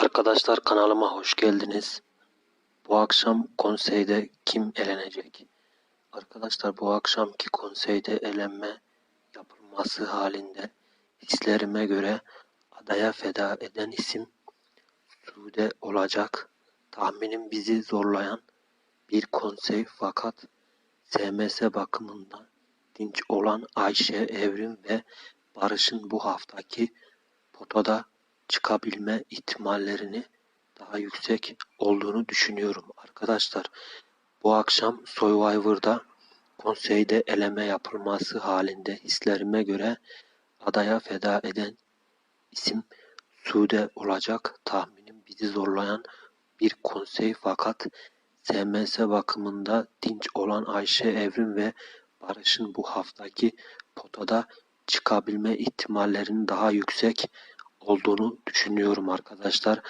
Arkadaşlar kanalıma hoş geldiniz. Bu akşam konseyde kim elenecek? Arkadaşlar bu akşamki konseyde elenme yapılması halinde hislerime göre adaya feda eden isim Sude olacak. Tahminim bizi zorlayan bir konsey fakat SMS bakımından dinç olan Ayşe, Evrim ve Barış'ın bu haftaki potada çıkabilme ihtimallerini daha yüksek olduğunu düşünüyorum arkadaşlar. Bu akşam Survivor'da konseyde eleme yapılması halinde hislerime göre adaya feda eden isim Sude olacak. Tahminim bizi zorlayan bir konsey fakat SMS bakımında dinç olan Ayşe Evrim ve Barış'ın bu haftaki potada çıkabilme ihtimallerinin daha yüksek olduğunu düşünüyorum arkadaşlar.